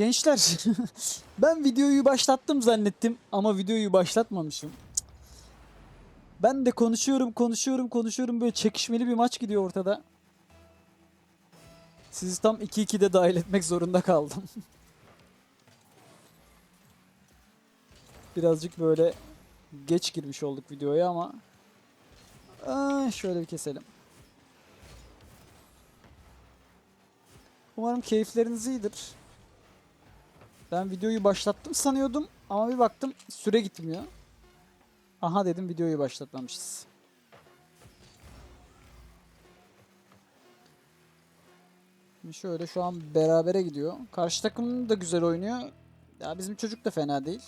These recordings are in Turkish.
Gençler ben videoyu başlattım zannettim ama videoyu başlatmamışım. Ben de konuşuyorum konuşuyorum konuşuyorum böyle çekişmeli bir maç gidiyor ortada. Sizi tam 2-2'de dahil etmek zorunda kaldım. Birazcık böyle geç girmiş olduk videoya ama Aa, şöyle bir keselim. Umarım keyifleriniz iyidir. Ben videoyu başlattım sanıyordum ama bir baktım süre gitmiyor. Aha dedim videoyu başlatmamışız. Şöyle şu an berabere gidiyor. Karşı takım da güzel oynuyor. Ya bizim çocuk da fena değil.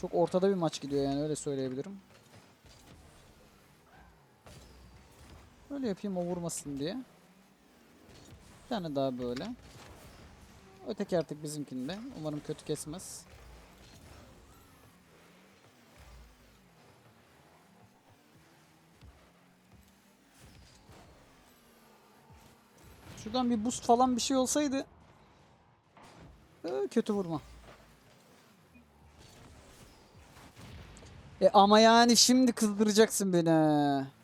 Çok ortada bir maç gidiyor yani öyle söyleyebilirim. Öyle yapayım o vurmasın diye. Bir tane daha böyle. Öteki artık bizimkinde. Umarım kötü kesmez. Şuradan bir boost falan bir şey olsaydı. Ee, kötü vurma. E ama yani şimdi kızdıracaksın beni.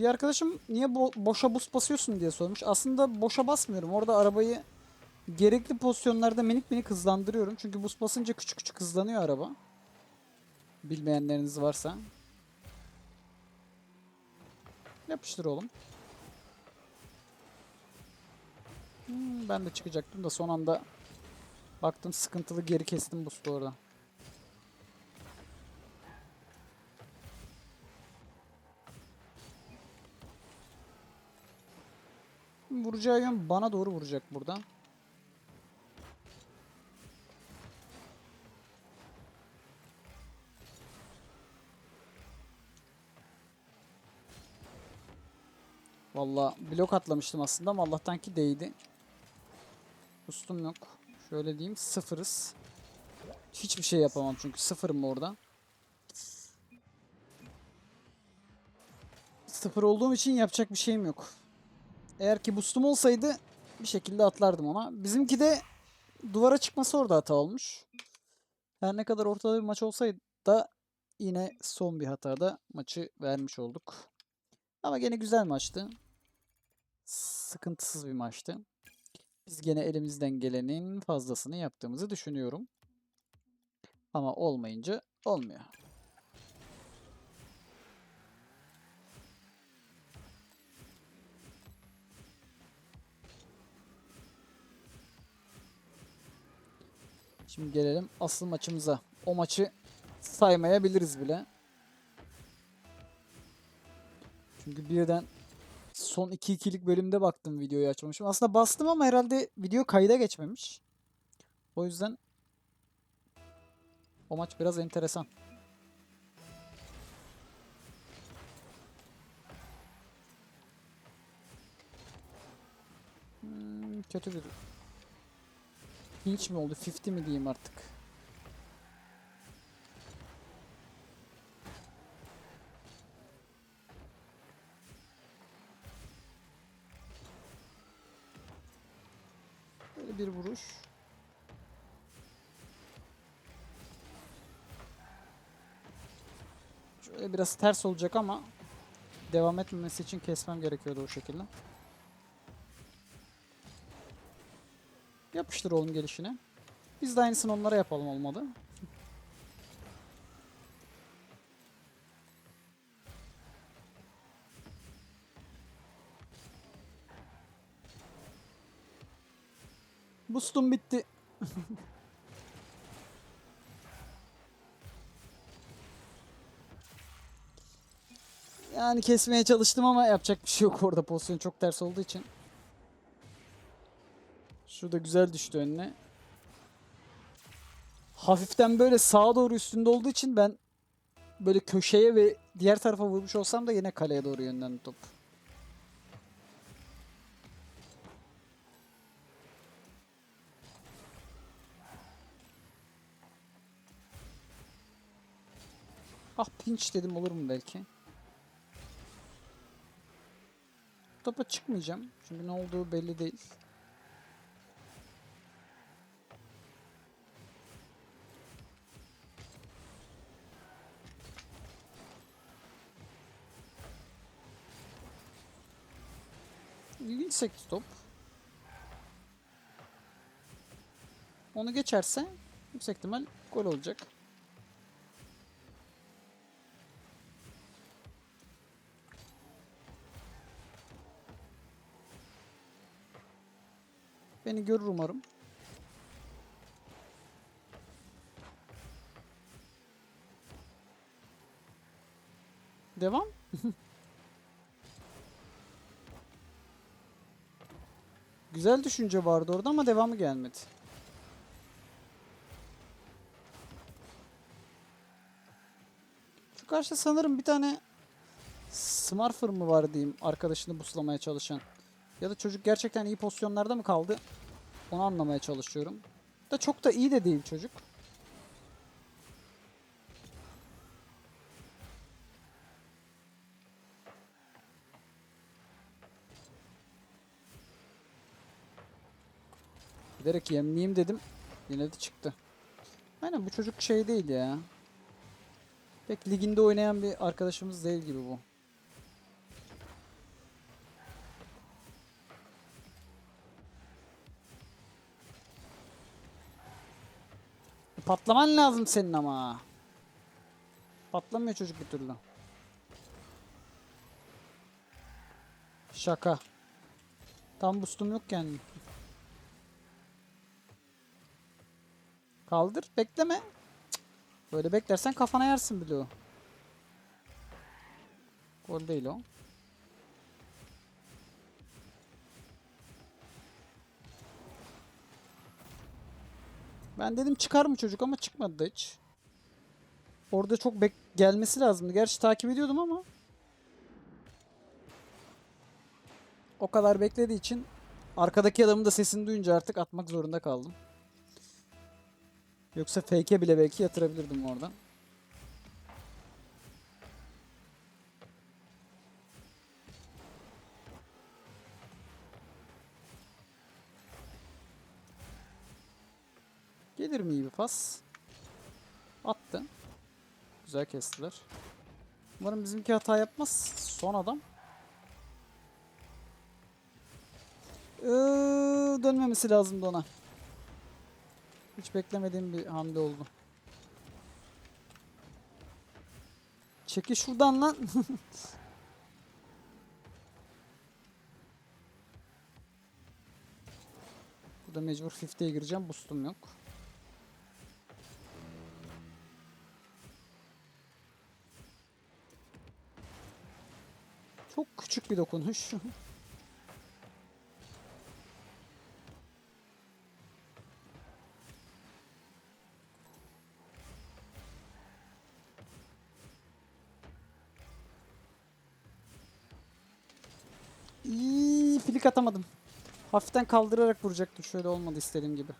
Bir arkadaşım niye bo- boşa boost basıyorsun diye sormuş. Aslında boşa basmıyorum. Orada arabayı gerekli pozisyonlarda minik minik hızlandırıyorum. Çünkü boost basınca küçük küçük hızlanıyor araba. Bilmeyenleriniz varsa. Yapıştır oğlum. Hmm, ben de çıkacaktım da son anda baktım sıkıntılı geri kestim boost'u orada. Vuracağı yön bana doğru vuracak burada. Valla blok atlamıştım aslında ama Allah'tan ki değdi. Ustum yok. Şöyle diyeyim sıfırız. Hiçbir şey yapamam çünkü sıfırım orada. Sıfır olduğum için yapacak bir şeyim yok. Eğer ki boostum olsaydı bir şekilde atlardım ona. Bizimki de duvara çıkması orada hata olmuş. Her ne kadar ortada bir maç olsaydı da yine son bir hatada maçı vermiş olduk. Ama gene güzel maçtı. Sıkıntısız bir maçtı. Biz gene elimizden gelenin fazlasını yaptığımızı düşünüyorum. Ama olmayınca olmuyor. Şimdi gelelim asıl maçımıza. O maçı saymayabiliriz bile. Çünkü birden son 2-2'lik bölümde baktım videoyu açmamışım. Aslında bastım ama herhalde video kayda geçmemiş. O yüzden o maç biraz enteresan. Hmm, kötü bir Hinch mi oldu? 50 mi diyeyim artık? Böyle bir vuruş. Şöyle biraz ters olacak ama devam etmemesi için kesmem gerekiyordu o şekilde. Yapıştır oğlum gelişine. Biz de aynısını onlara yapalım olmadı. Boostum bitti. yani kesmeye çalıştım ama yapacak bir şey yok orada pozisyon çok ters olduğu için. Şurada güzel düştü önüne. Hafiften böyle sağa doğru üstünde olduğu için ben böyle köşeye ve diğer tarafa vurmuş olsam da yine kaleye doğru yönlendi top. Ah pinch dedim olur mu belki. Topa çıkmayacağım. Çünkü ne olduğu belli değil. 8 top. Onu geçerse yüksek ihtimal gol olacak. Beni görür umarım. Devam. Güzel düşünce vardı orada ama devamı gelmedi. Şu karşıda sanırım bir tane Smurfer mı var diyeyim arkadaşını buslamaya çalışan. Ya da çocuk gerçekten iyi pozisyonlarda mı kaldı? Onu anlamaya çalışıyorum. Da çok da iyi de değil çocuk. Giderek yemleyeyim dedim. Yine de çıktı. Aynen bu çocuk şey değil ya. Pek liginde oynayan bir arkadaşımız değil gibi bu. Patlaman lazım senin ama. Patlamıyor çocuk bir türlü. Şaka. Tam boostum yok yani. Kaldır. Bekleme. Böyle beklersen kafana yersin o. Gol değil o. Ben dedim çıkar mı çocuk ama çıkmadı da hiç. Orada çok bek gelmesi lazımdı. Gerçi takip ediyordum ama. O kadar beklediği için arkadaki adamın da sesini duyunca artık atmak zorunda kaldım. Yoksa fake'e bile belki yatırabilirdim oradan. Gelir mi iyi bir pas? Attı. Güzel kestiler. Umarım bizimki hata yapmaz. Son adam. Ee, dönmemesi lazımdı ona. Hiç beklemediğim bir hamle oldu. Çekil şuradan lan. Burada mecbur 50'ye gireceğim. Boostum yok. Çok küçük bir dokunuş. atamadım. Hafiften kaldırarak vuracaktım. Şöyle olmadı istediğim gibi.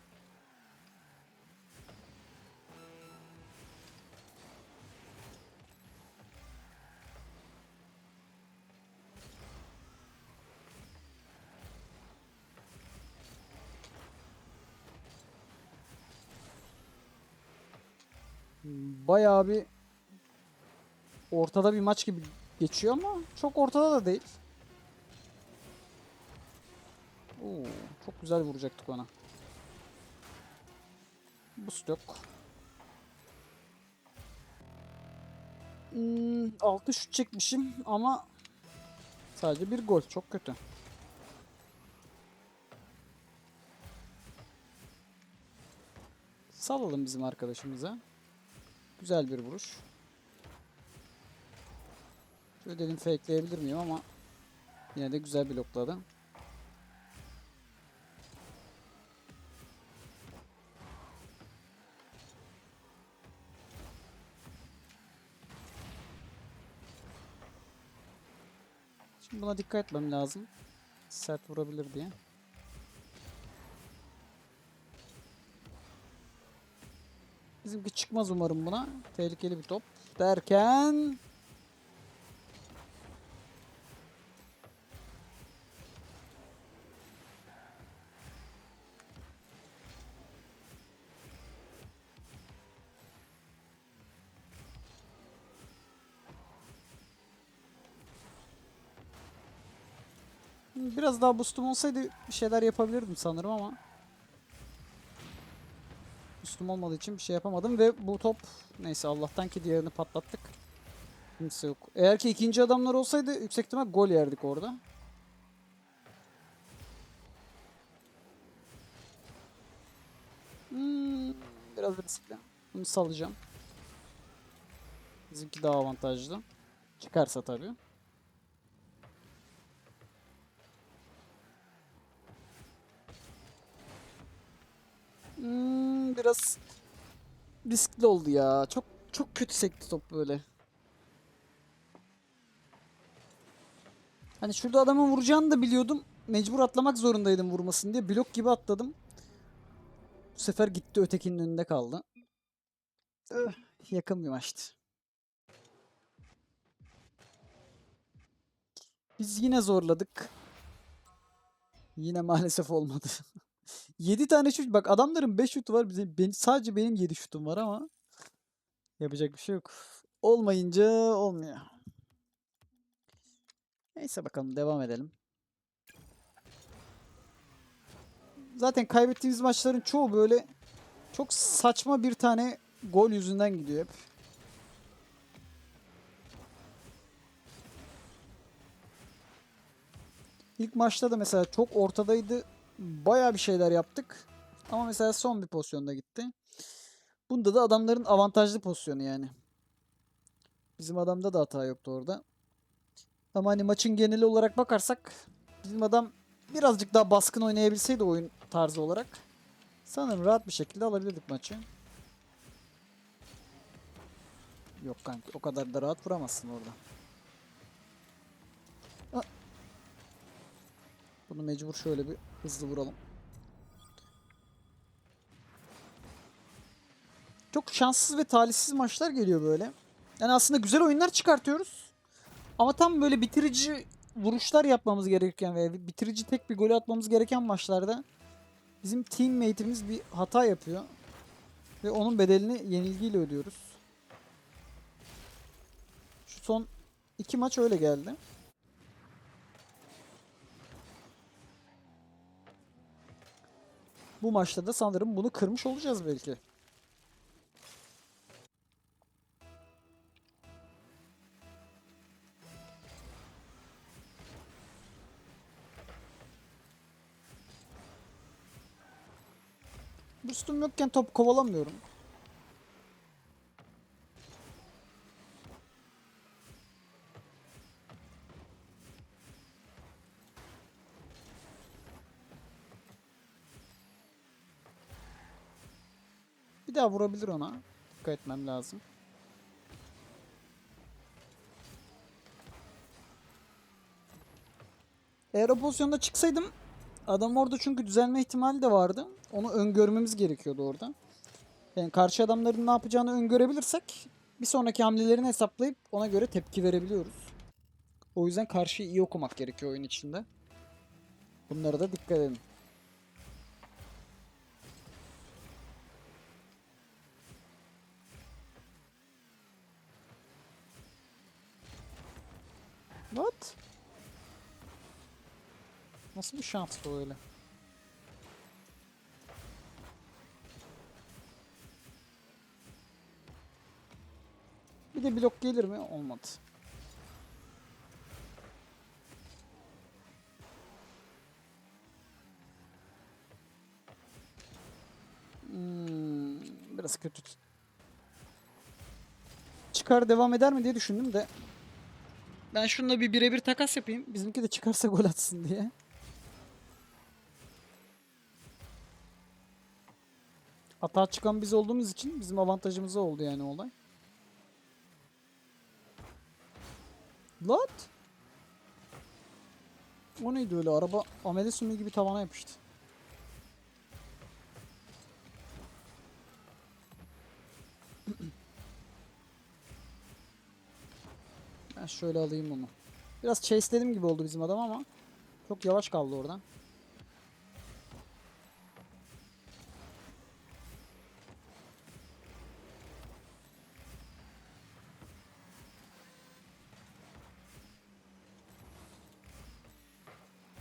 Bayağı bir ortada bir maç gibi geçiyor ama çok ortada da değil. Oo, çok güzel vuracaktık ona. Boost yok. Hmm, 6 şut çekmişim ama sadece bir gol. Çok kötü. Salalım bizim arkadaşımıza. Güzel bir vuruş. Şöyle dedim fakeleyebilir miyim ama yine de güzel blokladı. Buna dikkat etmem lazım. Sert vurabilir diye. Bizimki çıkmaz umarım buna. Tehlikeli bir top. Derken Biraz daha boostum olsaydı bir şeyler yapabilirdim sanırım ama boostum olmadığı için bir şey yapamadım ve bu top neyse Allah'tan ki diğerini patlattık. Kimse yok. Eğer ki ikinci adamlar olsaydı yüksek gol yerdik orada. Hmm, biraz riskli. Bunu salacağım. Bizimki daha avantajlı. Çıkarsa tabii. Hmm, biraz riskli oldu ya. Çok çok kötü sekti top böyle. Hani şurada adamın vuracağını da biliyordum. Mecbur atlamak zorundaydım vurmasın diye. Blok gibi atladım. Bu sefer gitti ötekinin önünde kaldı. Öh, yakın bir maçtı. Biz yine zorladık. Yine maalesef olmadı. 7 tane şut. Bak adamların 5 şutu var. Bizim, ben, sadece benim 7 şutum var ama yapacak bir şey yok. Olmayınca olmuyor. Neyse bakalım devam edelim. Zaten kaybettiğimiz maçların çoğu böyle çok saçma bir tane gol yüzünden gidiyor hep. İlk maçta da mesela çok ortadaydı. Baya bir şeyler yaptık. Ama mesela son bir pozisyonda gitti. Bunda da adamların avantajlı pozisyonu yani. Bizim adamda da hata yoktu orada. Ama hani maçın geneli olarak bakarsak bizim adam birazcık daha baskın oynayabilseydi oyun tarzı olarak sanırım rahat bir şekilde alabilirdik maçı. Yok kanka o kadar da rahat vuramazsın orada. Bunu mecbur şöyle bir hızlı vuralım. Çok şanssız ve talihsiz maçlar geliyor böyle. Yani aslında güzel oyunlar çıkartıyoruz. Ama tam böyle bitirici vuruşlar yapmamız gereken ve bitirici tek bir golü atmamız gereken maçlarda bizim teammate'imiz bir hata yapıyor. Ve onun bedelini yenilgiyle ödüyoruz. Şu son iki maç öyle geldi. Bu maçta da sanırım bunu kırmış olacağız belki. Boostum yokken top kovalamıyorum. Daha vurabilir ona. Dikkat etmem lazım. Eğer o pozisyonda çıksaydım adam orada çünkü düzelme ihtimali de vardı. Onu öngörmemiz gerekiyordu orada. Yani karşı adamların ne yapacağını öngörebilirsek bir sonraki hamlelerini hesaplayıp ona göre tepki verebiliyoruz. O yüzden karşıyı iyi okumak gerekiyor oyun içinde. Bunlara da dikkat edin. What? Nasıl bir şans bu öyle? Bir de blok gelir mi? Olmadı. Hmm, biraz kötü. Çıkar devam eder mi diye düşündüm de. Ben şununla bir birebir takas yapayım. Bizimki de çıkarsa gol atsın diye. Hata çıkan biz olduğumuz için bizim avantajımıza oldu yani olay. What? O neydi öyle araba amele sümüğü gibi tavana yapıştı. Şöyle alayım onu. Biraz chase'ledim gibi oldu bizim adam ama çok yavaş kaldı oradan.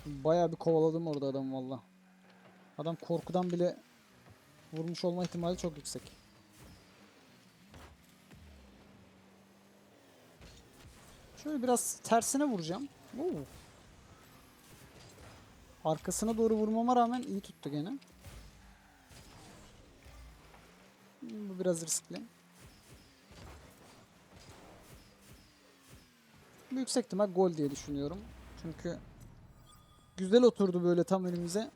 Bayağı bir kovaladım orada adamı valla. Adam korkudan bile vurmuş olma ihtimali çok yüksek. Şöyle biraz tersine vuracağım. Oo. Arkasına doğru vurmama rağmen iyi tuttu gene. Hmm, Bu biraz riskli. Yüksek ihtimal gol diye düşünüyorum. Çünkü güzel oturdu böyle tam önümüze.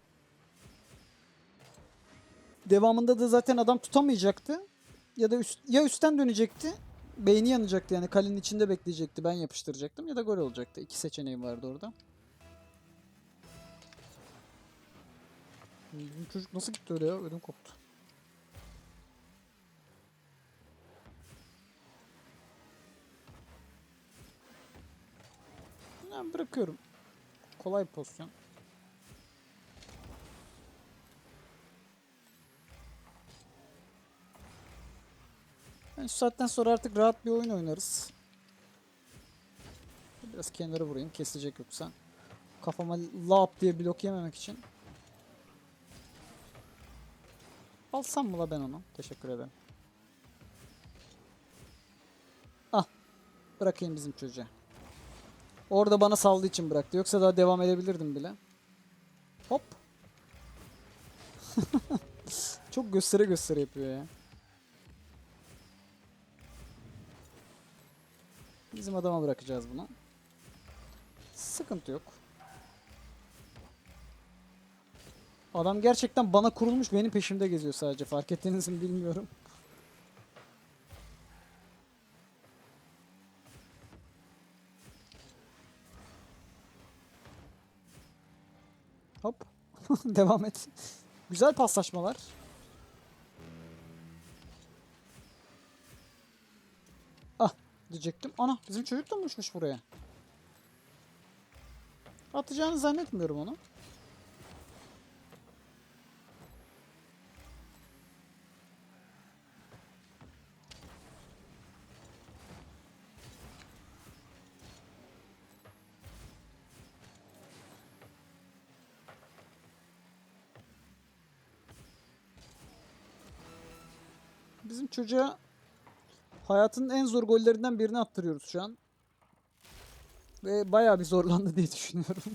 Devamında da zaten adam tutamayacaktı. Ya da üst, ya üstten dönecekti. Beyni yanacaktı yani kalenin içinde bekleyecekti. Ben yapıştıracaktım ya da gol olacaktı. İki seçeneğim vardı orada. Çocuk nasıl gitti öyle ya? Ödüm koptu. Ben bırakıyorum. Kolay pozisyon. Yani şu saatten sonra artık rahat bir oyun oynarız. Biraz kenara vurayım kesecek yoksa. Kafama lap diye blok yememek için. Alsam mı la ben onu? Teşekkür ederim. Ah. Bırakayım bizim çocuğa. Orada bana saldığı için bıraktı. Yoksa daha devam edebilirdim bile. Hop. Çok göstere göstere yapıyor ya. Bizim adama bırakacağız bunu. Sıkıntı yok. Adam gerçekten bana kurulmuş benim peşimde geziyor sadece. Fark ettiniz mi bilmiyorum. Hop. Devam et. Güzel paslaşmalar. Ah diyecektim. Ana bizim çocuk da uçmuş buraya? Atacağını zannetmiyorum onu. Bizim çocuğa hayatının en zor gollerinden birini attırıyoruz şu an. Ve bayağı bir zorlandı diye düşünüyorum.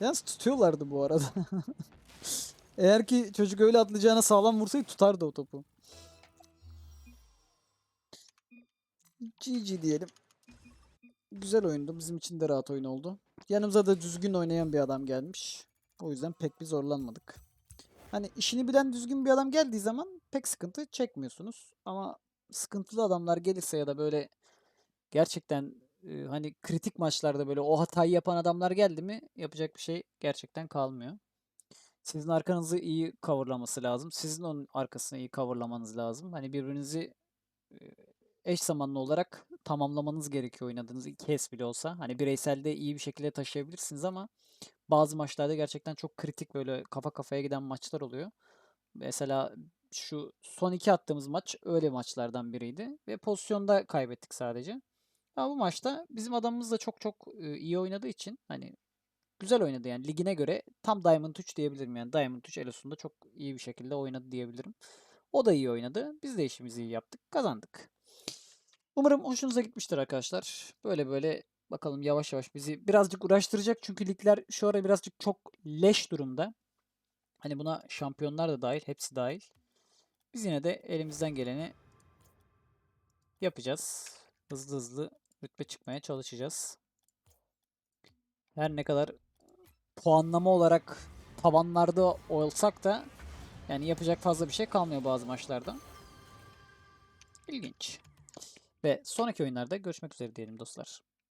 Yalnız tutuyorlardı bu arada. Eğer ki çocuk öyle atlayacağına sağlam vursaydı tutardı o topu. GG diyelim. Güzel oyundu. Bizim için de rahat oyun oldu. Yanımıza da düzgün oynayan bir adam gelmiş. O yüzden pek bir zorlanmadık. Hani işini bilen düzgün bir adam geldiği zaman pek sıkıntı çekmiyorsunuz. Ama sıkıntılı adamlar gelirse ya da böyle gerçekten e, hani kritik maçlarda böyle o hatayı yapan adamlar geldi mi yapacak bir şey gerçekten kalmıyor. Sizin arkanızı iyi coverlaması lazım. Sizin onun arkasını iyi coverlamanız lazım. Hani birbirinizi eş zamanlı olarak tamamlamanız gerekiyor oynadığınız iki es bile olsa. Hani bireyselde iyi bir şekilde taşıyabilirsiniz ama bazı maçlarda gerçekten çok kritik böyle kafa kafaya giden maçlar oluyor. Mesela şu son iki attığımız maç öyle maçlardan biriydi ve pozisyonda kaybettik sadece. Ama bu maçta bizim adamımız da çok çok iyi oynadığı için hani güzel oynadı yani ligine göre tam Diamond 3 diyebilirim yani Diamond 3 Elos'unda çok iyi bir şekilde oynadı diyebilirim. O da iyi oynadı. Biz de işimizi iyi yaptık. Kazandık. Umarım hoşunuza gitmiştir arkadaşlar. Böyle böyle bakalım yavaş yavaş bizi birazcık uğraştıracak. Çünkü ligler şu ara birazcık çok leş durumda. Hani buna şampiyonlar da dahil, hepsi dahil. Biz yine de elimizden geleni yapacağız. Hızlı hızlı rütbe çıkmaya çalışacağız. Her ne kadar puanlama olarak tabanlarda olsak da yani yapacak fazla bir şey kalmıyor bazı maçlarda. İlginç. Ve sonraki oyunlarda görüşmek üzere diyelim dostlar.